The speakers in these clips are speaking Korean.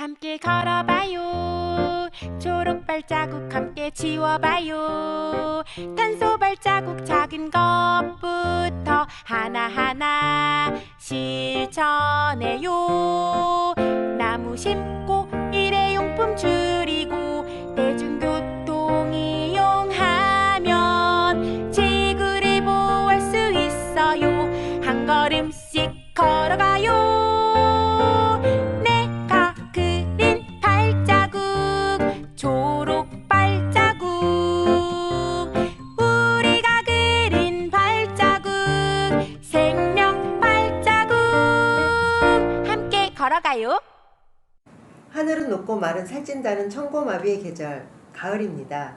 함께 걸어봐요. 초록 발자국 함께 지워봐요. 탄소 발자국 작은 것부터 하나하나 실천해요. 나무 심고 일회용품 줄이고 걸어가요. 하늘은 높고 말은 살찐다는 청고마비의 계절, 가을입니다.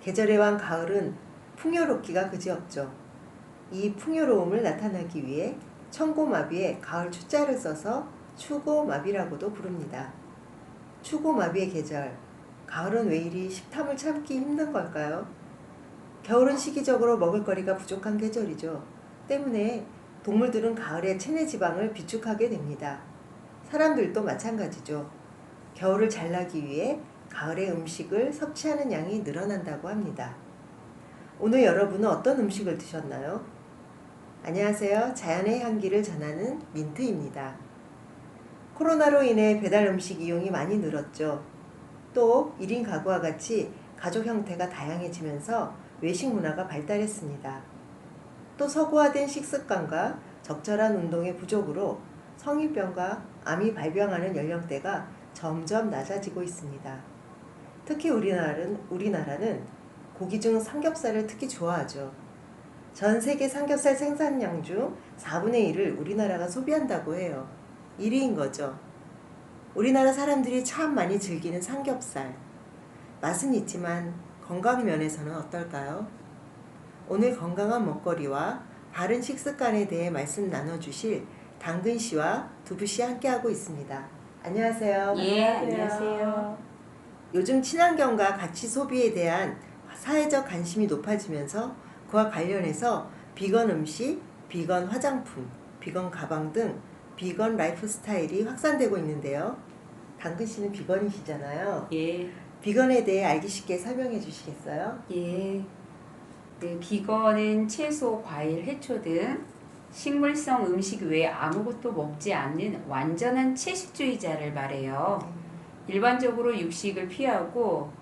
계절의 왕 가을은 풍요롭기가 그지없죠. 이 풍요로움을 나타내기 위해 청고마비에 가을 추자를 써서 추고마비라고도 부릅니다. 추고마비의 계절, 가을은 왜 이리 식탐을 참기 힘든 걸까요? 겨울은 시기적으로 먹을거리가 부족한 계절이죠. 때문에 동물들은 가을에 체내 지방을 비축하게 됩니다. 사람들도 마찬가지죠. 겨울을 잘 나기 위해 가을에 음식을 섭취하는 양이 늘어난다고 합니다. 오늘 여러분은 어떤 음식을 드셨나요? 안녕하세요. 자연의 향기를 전하는 민트입니다. 코로나로 인해 배달 음식 이용이 많이 늘었죠. 또 1인 가구와 같이 가족 형태가 다양해지면서 외식 문화가 발달했습니다. 또 서구화된 식습관과 적절한 운동의 부족으로 성인병과 암이 발병하는 연령대가 점점 낮아지고 있습니다. 특히 우리나라는, 우리나라는 고기 중 삼겹살을 특히 좋아하죠. 전 세계 삼겹살 생산량 중 4분의 1을 우리나라가 소비한다고 해요. 1위인 거죠. 우리나라 사람들이 참 많이 즐기는 삼겹살. 맛은 있지만 건강 면에서는 어떨까요? 오늘 건강한 먹거리와 바른 식습관에 대해 말씀 나눠주실 당근 씨와 두부 씨 함께 하고 있습니다. 안녕하세요. 예, 안녕하세요. 요즘 친환경과 가치 소비에 대한 사회적 관심이 높아지면서 그와 관련해서 비건 음식, 비건 화장품, 비건 가방 등 비건 라이프 스타일이 확산되고 있는데요. 당근 씨는 비건이시잖아요. 예, 비건에 대해 알기 쉽게 설명해 주시겠어요? 예. 네, 비건은 채소, 과일, 해초 등 식물성 음식 외에 아무것도 먹지 않는 완전한 채식주의자를 말해요. 일반적으로 육식을 피하고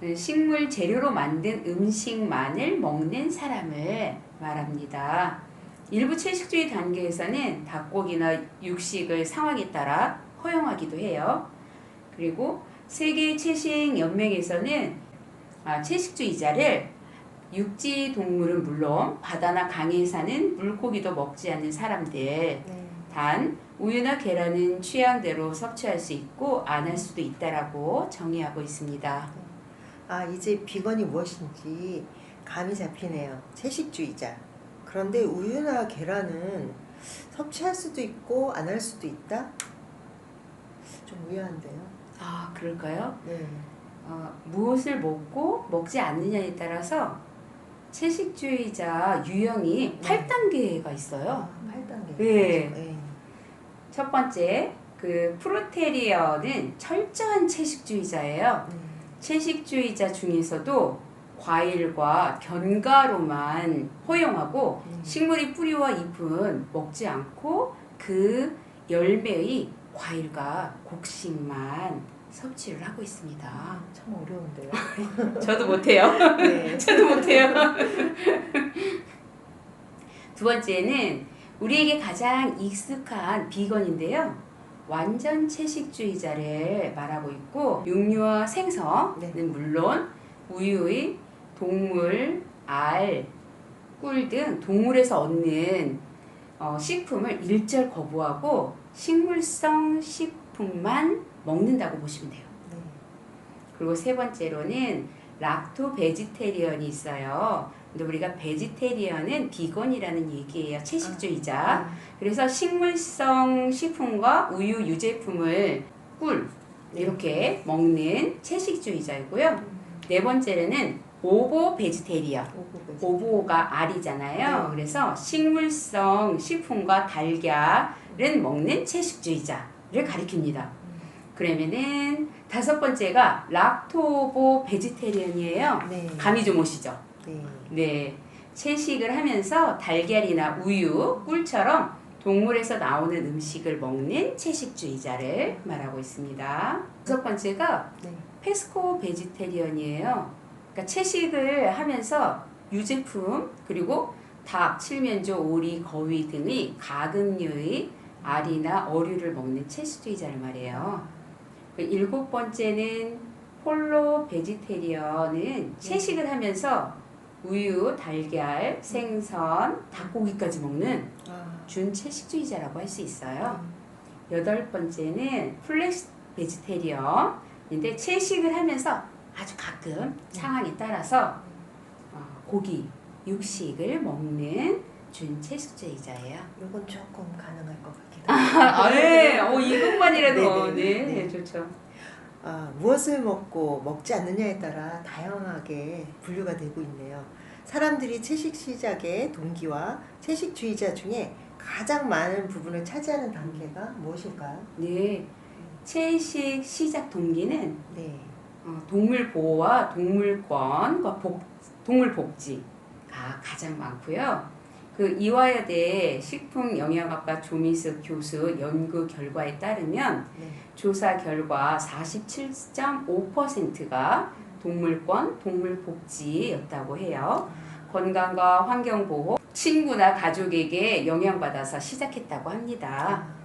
그 식물 재료로 만든 음식만을 먹는 사람을 말합니다. 일부 채식주의 단계에서는 닭고기나 육식을 상황에 따라 허용하기도 해요. 그리고 세계 채식 연맹에서는 아, 채식주의자를 육지 동물은 물론 바다나 강에 사는 물고기도 먹지 않는 사람들 네. 단 우유나 계란은 취향대로 섭취할 수 있고 안 할 수도 있다라고 정의하고 있습니다. 아, 이제 비건이 무엇인지 감이 잡히네요. 채식주의자. 그런데 우유나 계란은 섭취할 수도 있고 안 할 수도 있다? 좀 의아한데요. 아 그럴까요? 네. 어, 무엇을 먹고 먹지 않느냐에 따라서 채식주의자 유형이 네. 8단계가 있어요. 아, 8단계. 네. 네. 첫 번째 그 프로테리어는 철저한 채식주의자예요. 네. 채식주의자 중에서도 과일과 견과류만 허용하고 음. 식물의 뿌리와 잎은 먹지 않고 그 열매의 과일과 곡식만 섭취를 하고 있습니다. 참 어려운데요. 저도 못해요. 네. 저도 못해요. 두 번째는 우리에게 가장 익숙한 비건인데요. 완전 채식주의자를 말하고 있고 육류와 생선은 네. 물론 우유의 동물, 알, 꿀 등 동물에서 얻는 어, 식품을 일절 거부하고 식물성 식품만 먹는다고 보시면 돼요. 네. 그리고 세 번째로는 락토 베지테리언이 있어요. 근데 우리가 베지테리언은 비건이라는 얘기예요. 채식주의자. 아, 그래서 식물성 식품과 우유 유제품을 꿀 이렇게 먹는 채식주의자이고요. 네 번째는 오보 베지테리언. 오보가 알이잖아요. 네. 그래서 식물성 식품과 달걀은 먹는 채식주의자를 가리킵니다. 그러면은 다섯 번째가 락토보 베지테리언이에요. 네. 감이 좀 오시죠? 네. 네. 채식을 하면서 달걀이나 우유, 꿀처럼 동물에서 나오는 음식을 먹는 채식주의자를 말하고 있습니다. 다섯 번째가 네. 페스코 베지테리언이에요. 그러니까 채식을 하면서 유제품 그리고 닭, 칠면조, 오리, 거위 등의 가금류의 알이나 어류를 먹는 채식주의자를 말해요. 그 일곱 번째는 폴로 베지테리언은 채식을 하면서 우유, 달걀, 생선, 닭고기까지 먹는 아, 준채식주의자라고 할 수 있어요. 여덟 번째는 플렉스 베지테리언인데 채식을 하면서 아주 가끔 상황에 따라서 어, 고기, 육식을 먹는 준채식주의자예요. 요건 조금 가능할 것 같기도 하고. 아, 네. 어, 이것만이라도 네, 네, 네, 네, 네. 좋죠. 아, 무엇을 먹고 먹지 않느냐에 따라 다양하게 분류가 되고 있네요. 사람들이 채식 시작의 동기와 채식주의자 중에 가장 많은 부분을 차지하는 단계가 무엇일까요? 네. 채식 시작 동기는 네. 어, 동물 보호와 동물권과 복, 동물 복지가 가장 많고요. 그 이화여대 식품영양학과 조미숙 교수 연구 결과에 따르면 네. 조사 결과 47.5%가 동물권, 동물 복지였다고 해요. 건강과 환경 보호, 친구나 가족에게 영향받아서 시작했다고 합니다. 아,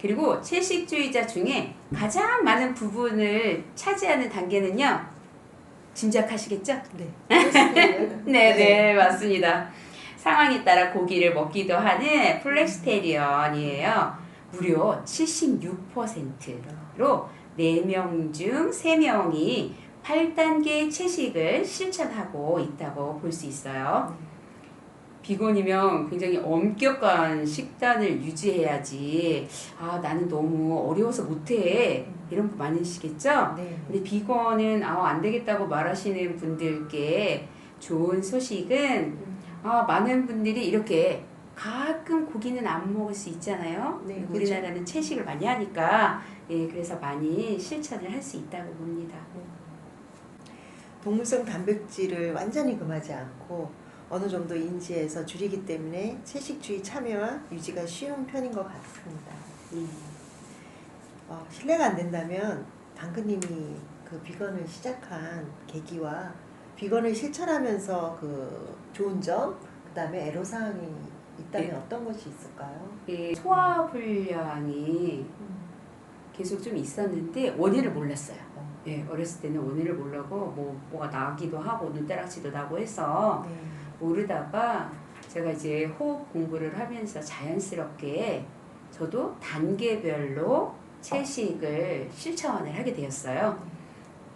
그리고 채식주의자 중에 가장 많은 부분을 차지하는 단계는요. 짐작하시겠죠? 네. 플렉스테리언? 네, 네, 맞습니다. 상황에 따라 고기를 먹기도 하는 플렉스테리언이에요. 무려 76%로 4명 중 3명이 8단계 채식을 실천하고 있다고 볼 수 있어요. 비건이면 굉장히 엄격한 식단을 유지해야지. 아, 나는 너무 어려워서 못해. 이런 분 많으시겠죠? 네. 근데 비건은 아, 안 되겠다고 말하시는 분들께 좋은 소식은 아, 많은 분들이 이렇게 가끔 고기는 안 먹을 수 있잖아요. 네, 그렇죠. 우리나라는 채식을 많이 하니까 예, 그래서 많이 실천을 할 수 있다고 봅니다. 동물성 단백질을 완전히 금하지 않고 어느 정도 인지해서 줄이기 때문에 채식주의 참여와 유지가 쉬운 편인 것 같습니다. 예. 어, 실례가 안 된다면 당근님이 그 비건을 시작한 계기와 비건을 실천하면서 그 좋은 점, 그 다음에 애로사항이 있다면 네. 어떤 것이 있을까요? 예, 소화 불량이 계속 좀 있었는데 원인을 몰랐어요. 어, 예, 어렸을 때는 원인을 모르고 뭐 뭐가 나기도 하고 눈때락치도 나고 해서 네. 모르다가 제가 이제 호흡 공부를 하면서 자연스럽게 저도 단계별로 채식을 실천을 하게 되었어요.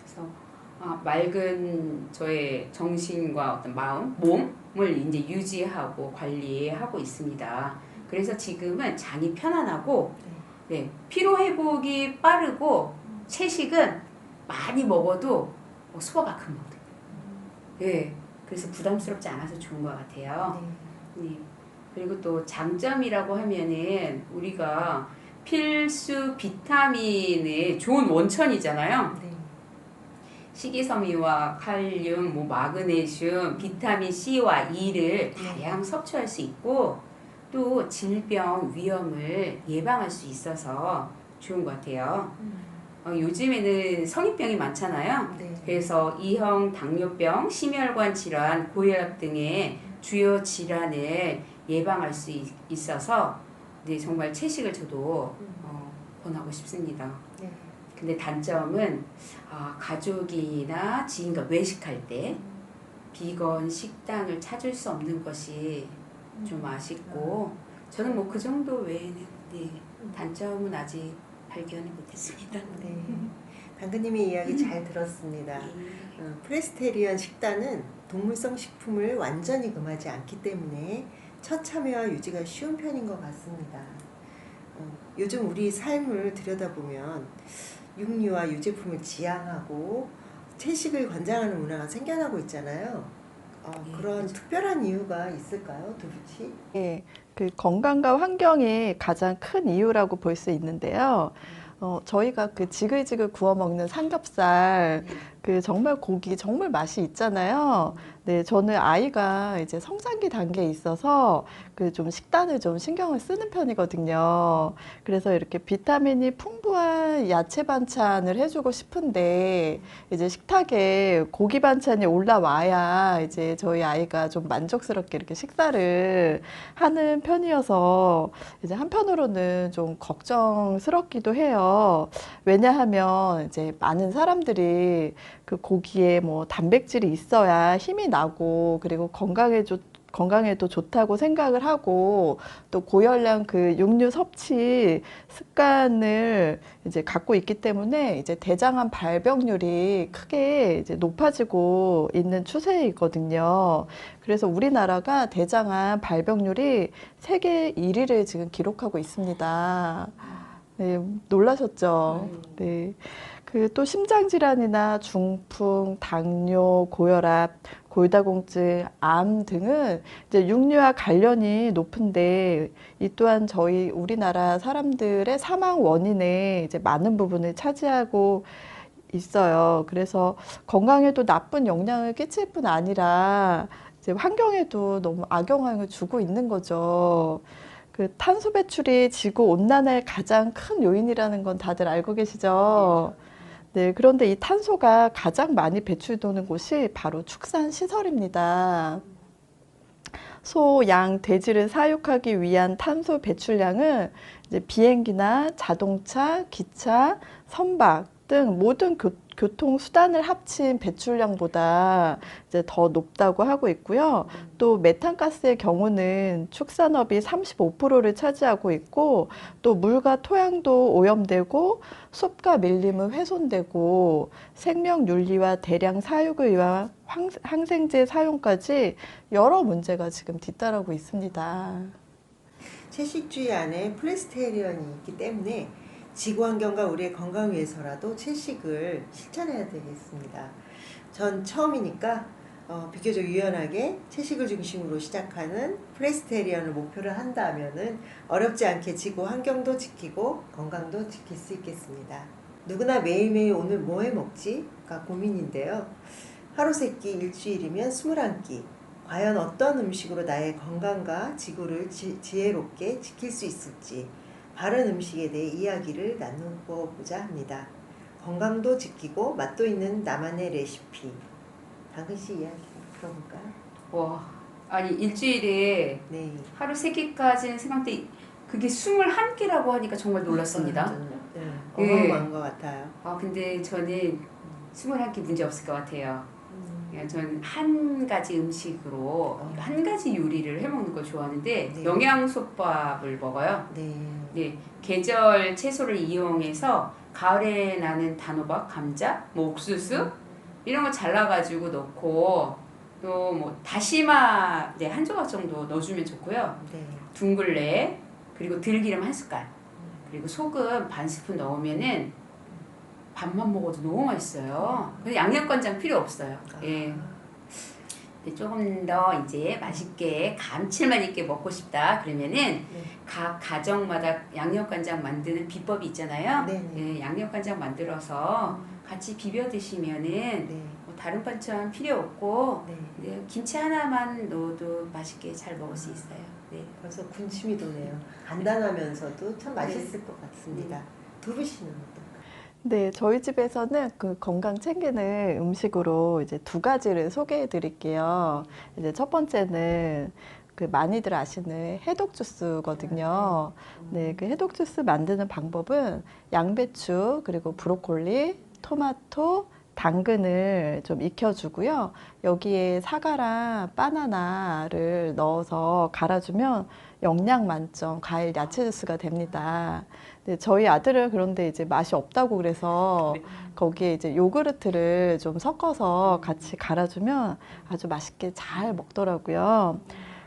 그래서 아, 맑은 저의 정신과 어떤 마음, 몸을 이제 유지하고 관리하고 있습니다. 그래서 지금은 장이 편안하고 네, 피로 회복이 빠르고 채식은 많이 먹어도 어, 소화가 금방 돼요. 네, 그래서 부담스럽지 않아서 좋은 것 같아요. 네. 네. 그리고 또 장점이라고 하면은 우리가 필수 비타민의 좋은 원천이잖아요. 네. 식이섬유와 칼륨, 뭐 마그네슘, 비타민 C와 E를 다량 섭취할 수 있고 또 질병 위험을 예방할 수 있어서 좋은 것 같아요. 어, 요즘에는 성인병이 많잖아요. 네. 그래서 이형 당뇨병, 심혈관 질환, 고혈압 등의 주요 질환을 예방할 수 있, 있어서 네, 정말 채식을 저도 어, 권하고 싶습니다. 네. 근데 단점은 아, 가족이나 지인과 외식할 때 비건 식당을 찾을 수 없는 것이 좀 아쉽고 저는 뭐 그 정도 외에는 네, 단점은 아직 발견을 못했습니다. 네. 당근님의 이야기 잘 들었습니다. 어, 프레스테리언 식단은 동물성 식품을 완전히 금하지 않기 때문에 첫 참여와 유지가 쉬운 편인 것 같습니다. 어, 요즘 우리 삶을 들여다보면 육류와 유제품을 지향하고 채식을 권장하는 문화가 생겨나고 있잖아요. 어, 예, 그런 그렇죠. 특별한 이유가 있을까요, 두부치? 예, 그 건강과 환경이 가장 큰 이유라고 볼 수 있는데요. 어, 저희가 그 지글지글 구워 먹는 삼겹살 그 정말 고기 정말 맛이 있잖아요. 네, 저는 아이가 이제 성장기 단계에 있어서 그 좀 식단을 좀 신경을 쓰는 편이거든요. 그래서 이렇게 비타민이 풍부한 야채 반찬을 해주고 싶은데 이제 식탁에 고기 반찬이 올라와야 이제 저희 아이가 좀 만족스럽게 이렇게 식사를 하는 편이어서 이제 한편으로는 좀 걱정스럽기도 해요. 왜냐하면 이제 많은 사람들이 그 고기에 뭐 단백질이 있어야 힘이 나고 그리고 건강에 좋 건강에도 좋다고 생각을 하고 또 고열량 그 육류 섭취 습관을 이제 갖고 있기 때문에 이제 대장암 발병률이 크게 이제 높아지고 있는 추세이거든요. 그래서 우리나라가 대장암 발병률이 세계 1위를 지금 기록하고 있습니다. 네, 놀라셨죠? 네. 그 또 심장 질환이나 중풍, 당뇨, 고혈압, 골다공증, 암 등은 이제 육류와 관련이 높은데 이 또한 저희 우리나라 사람들의 사망 원인의 이제 많은 부분을 차지하고 있어요. 그래서 건강에도 나쁜 영향을 끼칠 뿐 아니라 이제 환경에도 너무 악영향을 주고 있는 거죠. 그 탄소 배출이 지구 온난화의 가장 큰 요인이라는 건 다들 알고 계시죠? 네, 그런데 이 탄소가 가장 많이 배출되는 곳이 바로 축산 시설입니다. 소, 양, 돼지를 사육하기 위한 탄소 배출량은 비행기나 자동차, 기차, 선박 등 모든 교, 교통 수단을 합친 배출량보다 이제 더 높다고 하고 있고요. 또 메탄가스의 경우는 축산업이 35%를 차지하고 있고 또 물과 토양도 오염되고 숲과 밀림은 훼손되고 생명 윤리와 대량 사육을 위한 황- 항생제 사용까지 여러 문제가 지금 뒤따르고 있습니다. 채식주의 안에 플레스테리언이 있기 때문에 지구 환경과 우리의 건강 위해서라도 채식을 실천해야 되겠습니다. 전 처음이니까 어, 비교적 유연하게 채식을 중심으로 시작하는 플레스테리언을 목표로 한다면은 어렵지 않게 지구 환경도 지키고 건강도 지킬 수 있겠습니다. 누구나 매일매일 오늘 뭐 해 먹지?가 고민인데요. 하루 세끼 일주일이면 21끼. 과연 어떤 음식으로 나의 건강과 지구를 지, 지혜롭게 지킬 수 있을지 바른 음식에 대해 이야기를 나눠보고자 합니다. 건강도 지키고 맛도 있는 나만의 레시피. 당근 씨 이야기 들어볼까요? 와, 아니 일주일에 네. 하루 세 끼까지는 생각돼 그게 21끼라고 하니까 정말 놀랐습니다. 네. 예. 어마어마한 것 같아요. 아, 근데 저는 21끼 문제 없을 것 같아요. 음, 그냥 저는 한 가지 음식으로 한 가지 요리를 해 먹는 걸 좋아하는데 네. 영양솥밥을 먹어요. 네. 네, 계절 채소를 이용해서 가을에 나는 단호박, 감자, 뭐 옥수수 이런 거 잘라가지고 넣고 또 뭐 다시마 네, 한 조각 정도 넣어주면 좋고요. 네. 둥글레 그리고 들기름 한 숟갈 그리고 소금 반 스푼 넣으면은 밥만 먹어도 너무 맛있어요. 양념간장 필요 없어요. 예. 근데 조금 더 이제 맛있게 감칠맛 있게 먹고 싶다 그러면은 네. 각 가정마다 양념간장 만드는 비법이 있잖아요. 네네. 예, 양념간장 만들어서 같이 비벼 드시면은 네. 뭐 다른 반찬 필요 없고 네. 네, 김치 하나만 넣어도 맛있게 잘 먹을 수 있어요. 네. 벌써 군침이 도네요. 간단하면서도 참 맛있을 것 같습니다. 두부 씨는? 네, 저희 집에서는 그 건강 챙기는 음식으로 이제 두 가지를 소개해 드릴게요. 이제 첫 번째는 그 많이들 아시는 해독 주스거든요. 네, 그 해독 주스 만드는 방법은 양배추, 그리고 브로콜리, 토마토, 당근을 좀 익혀주고요. 여기에 사과랑 바나나를 넣어서 갈아주면 영양 만점 과일 야채 주스가 됩니다. 네, 저희 아들은 그런데 이제 맛이 없다고 그래서 거기에 이제 요구르트를 좀 섞어서 같이 갈아주면 아주 맛있게 잘 먹더라고요.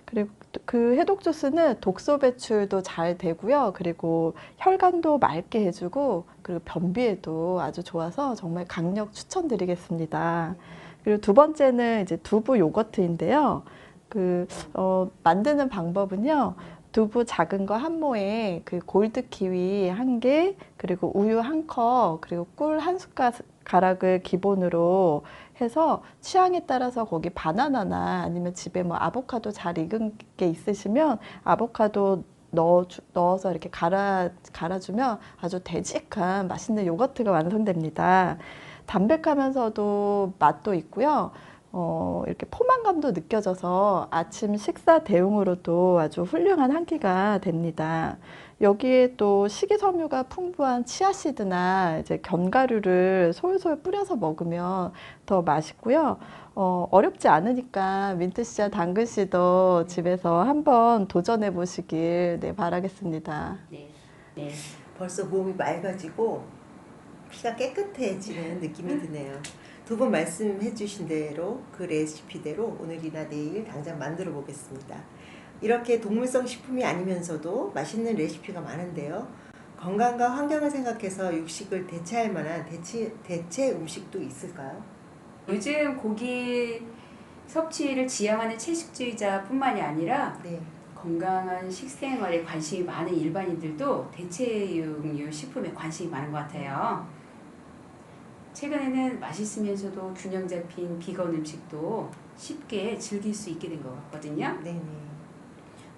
그리고 또 그 해독 주스는 독소 배출도 잘 되고요. 그리고 혈관도 맑게 해주고 그리고 변비에도 아주 좋아서 정말 강력 추천드리겠습니다. 그리고 두 번째는 이제 두부 요거트인데요. 그 어, 만드는 방법은요. 두부 작은 거 한 모에 그 골드 키위 한 개, 그리고 우유 한 컵, 그리고 꿀 한 숟가락을 기본으로 해서 취향에 따라서 거기 바나나나 아니면 집에 뭐 아보카도 잘 익은 게 있으시면 아보카도 넣어 넣어서 이렇게 갈아 갈아주면 아주 되직한 맛있는 요거트가 완성됩니다. 담백하면서도 맛도 있고요. 어, 이렇게 포만감도 느껴져서 아침 식사 대용으로도 아주 훌륭한 한 끼가 됩니다. 여기에 또 식이섬유가 풍부한 치아씨드나 이제 견과류를 솔솔 뿌려서 먹으면 더 맛있고요. 어, 어렵지 않으니까 민트씨와 당근씨도 집에서 한번 도전해 보시길 네, 바라겠습니다. 네. 네. 벌써 몸이 맑아지고 피가 깨끗해지는 느낌이 드네요. 두 분 말씀해 주신 대로 그 레시피대로 오늘이나 내일 당장 만들어 보겠습니다. 이렇게 동물성 식품이 아니면서도 맛있는 레시피가 많은데요. 건강과 환경을 생각해서 육식을 대체할 만한 대체, 대체 음식도 있을까요? 요즘 고기 섭취를 지향하는 채식주의자뿐만이 아니라 네. 건강한 식생활에 관심이 많은 일반인들도 대체육류 식품에 관심이 많은 것 같아요. 최근에는 맛있으면서도 균형 잡힌 비건 음식도 쉽게 즐길 수 있게 된 것 같거든요. 네네.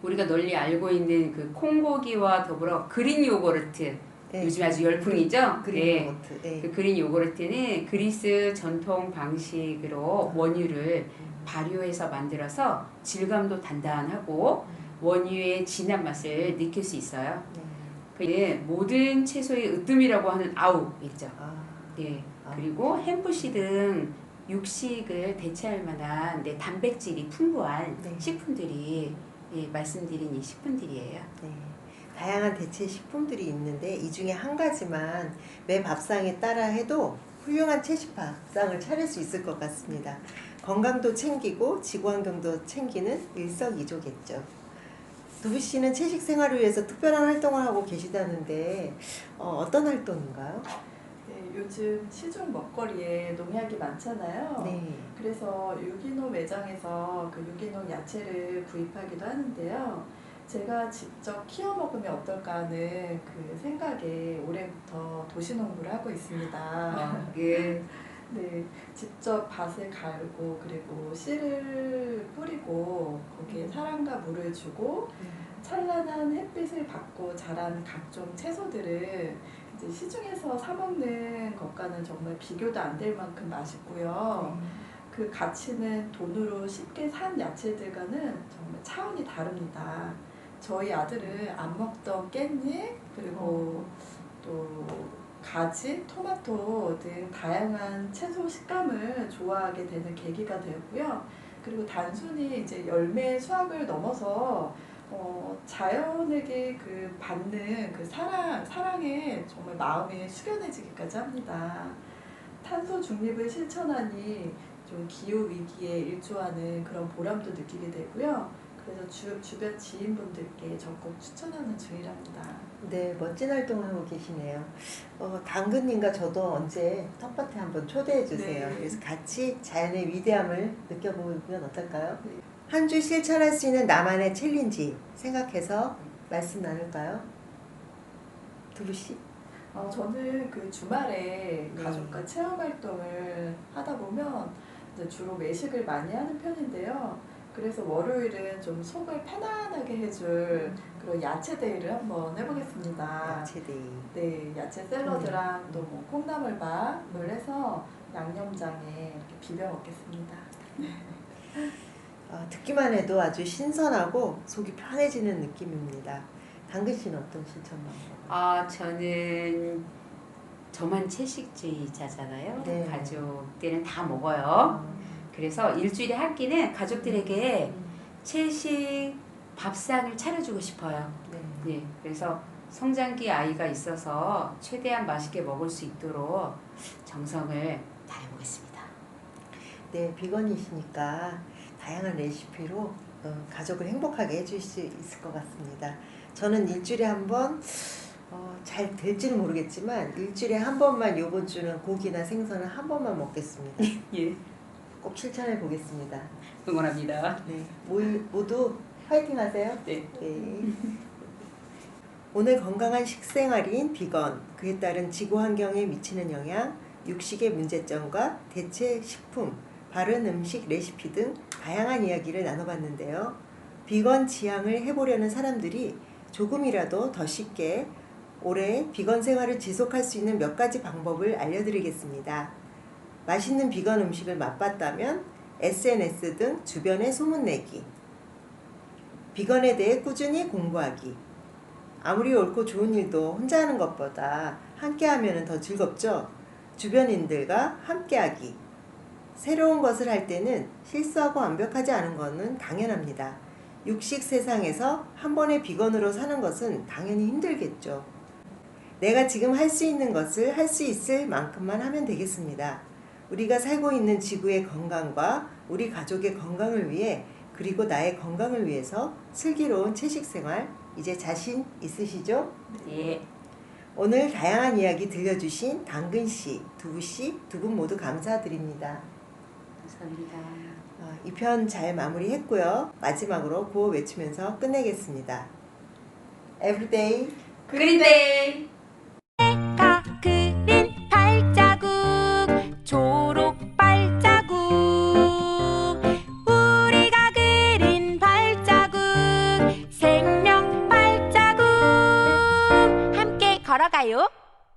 우리가 널리 알고 있는 그 콩고기와 더불어 그린 요거르트 네. 요즘 아주 열풍이죠. 그린 네. 요거트. 네. 그 그린 요거르트는 그리스 전통 방식으로 원유를 발효해서 만들어서 질감도 단단하고 원유의 진한 맛을 느낄 수 있어요. 네. 모든 채소의 으뜸이라고 하는 아우 있죠. 아, 예. 아. 그리고 햄프시 등 육식을 대체할 만한 네, 단백질이 풍부한 네. 식품들이 예, 말씀드린 이 식품들이에요. 네. 다양한 대체 식품들이 있는데 이 중에 한 가지만 매 밥상에 따라 해도 훌륭한 채식 밥상을 차릴 수 있을 것 같습니다. 건강도 챙기고 지구환경도 챙기는 일석이조겠죠. 두부 씨는 채식 생활을 위해서 특별한 활동을 하고 계시다는데 어, 어떤 활동인가요? 네, 요즘 시중 먹거리에 농약이 많잖아요. 네. 그래서 유기농 매장에서 그 유기농 야채를 구입하기도 하는데요. 제가 직접 키워 먹으면 어떨까 하는 그 생각에 올해부터 도시농부를 하고 있습니다. 예. 네, 직접 밭을 갈고 그리고 씨를 뿌리고 거기에 사랑과 물을 주고 찬란한 햇빛을 받고 자란 각종 채소들을 이제 시중에서 사 먹는 것과는 정말 비교도 안 될 만큼 맛있고요. 그 가치는 돈으로 쉽게 산 야채들과는 정말 차원이 다릅니다. 저희 아들은 안 먹던 깻잎 그리고 또 가지, 토마토 등 다양한 채소 식감을 좋아하게 되는 계기가 되었고요. 그리고 단순히 이제 열매 수확을 넘어서 어, 자연에게 그 받는 그 사랑, 사랑에 정말 마음이 숙연해지기까지 합니다. 탄소 중립을 실천하니 좀 기후 위기에 일조하는 그런 보람도 느끼게 되고요. 그래서 주, 주변 지인분들께 적극 추천하는 중이랍니다. 네, 멋진 활동을 하고 계시네요. 어, 당근님과 저도 언제 텃밭에 한번 초대해 주세요. 네. 그래서 같이 자연의 위대함을 느껴보면 어떨까요? 네. 한 주 실천할 수 있는 나만의 챌린지 생각해서 말씀 나눌까요? 두부 씨? 어, 저는 그 주말에 네. 가족과 체험 활동을 하다 보면 주로 외식을 많이 하는 편인데요. 그래서 월요일은 좀 속을 편안하게 해줄 그런 야채 데이를 한번 해보겠습니다. 야채 데이. 네, 야채 샐러드랑 또뭐 콩나물밥을 해서 양념장에 이렇게 비벼 먹겠습니다. 어, 듣기만 해도 아주 신선하고 속이 편해지는 느낌입니다. 당근 씨는 어떤 실천 방법? 아, 저는 저만 채식주의자잖아요. 네. 가족들은 다 먹어요. 어, 그래서 일주일에 한 끼는 가족들에게 음, 채식 밥상을 차려주고 싶어요. 네. 네, 그래서 성장기 아이가 있어서 최대한 맛있게 먹을 수 있도록 정성을 다해보겠습니다. 네, 비건이시니까 다양한 레시피로 어, 가족을 행복하게 해줄 수 있을 것 같습니다. 저는 일주일에 한 번, 어, 잘 될지는 모르겠지만 일주일에 한 번만 이번 주는 고기나 생선을 한 번만 먹겠습니다. 예, 꼭 실천해 보겠습니다. 응원합니다. 네, 모두 파이팅 하세요. 네. 네. 오늘 건강한 식생활인 비건, 그에 따른 지구 환경에 미치는 영향, 육식의 문제점과 대체 식품, 바른 음식 레시피 등 다양한 이야기를 나눠봤는데요. 비건 지향을 해보려는 사람들이 조금이라도 더 쉽게 올해 비건 생활을 지속할 수 있는 몇 가지 방법을 알려드리겠습니다. 맛있는 비건 음식을 맛봤다면 SNS 등 주변에 소문내기, 비건에 대해 꾸준히 공부하기. 아무리 옳고 좋은 일도 혼자 하는 것보다 함께 하면 더 즐겁죠? 주변인들과 함께 하기. 새로운 것을 할 때는 실수하고 완벽하지 않은 것은 당연합니다. 육식 세상에서 한 번에 비건으로 사는 것은 당연히 힘들겠죠. 내가 지금 할 수 있는 것을 할 수 있을 만큼만 하면 되겠습니다. 우리가 살고 있는 지구의 건강과 우리 가족의 건강을 위해 그리고 나의 건강을 위해서 슬기로운 채식 생활 이제 자신 있으시죠? 네. 오늘 다양한 이야기 들려주신 당근 씨, 두부 씨 두 분 모두 감사드립니다. 감사합니다. 이편 잘 마무리했고요. 마지막으로 구호 외치면서 끝내겠습니다. Everyday 그린 데이. 가 그린 발자국 초록 발자국 우리가 그린 발자국 생명 발자국 함께 걸어가요